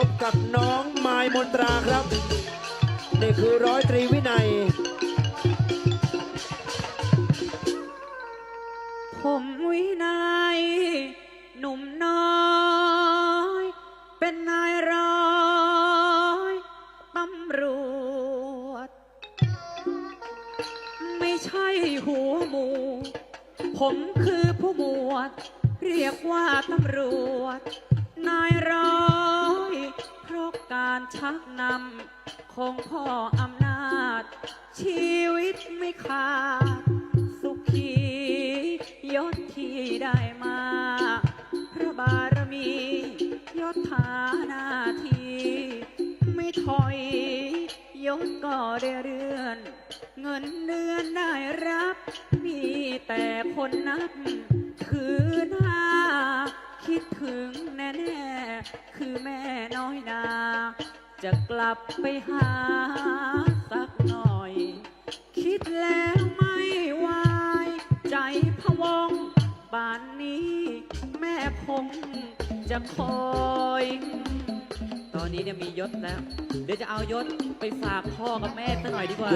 พบกับน้องไมายมนตราครับ นี่คือร้อยตรีวินัย ผมวินัย หนุ่มน้อย เป็นนายร้อยตำรวจ ไม่ใช่หัวหมู ผมคือผู้หมวด เรียกว่าตำรวจ นายร้อย ชักนำของพ่ออำนาจ ชีวิตไม่ขาด สุขียศที่ได้มา พระบารมียศฐานาที ไม่ถอยยศก็ได้เรือน เงินเดือนได้รับ มีแต่คนนับคือหน้า คิดถึงแน่ คือแม่น้อยนา จะกลับไปหาสักหน่อย คิดแล้วไม่วาย ใจพะวงป่านนี้ แม่คงจะคอย ตอนนี้เนี่ยมียศแล้ว เดี๋ยวจะเอายศไปฝากพ่อกับแม่ซะหน่อยดีกว่า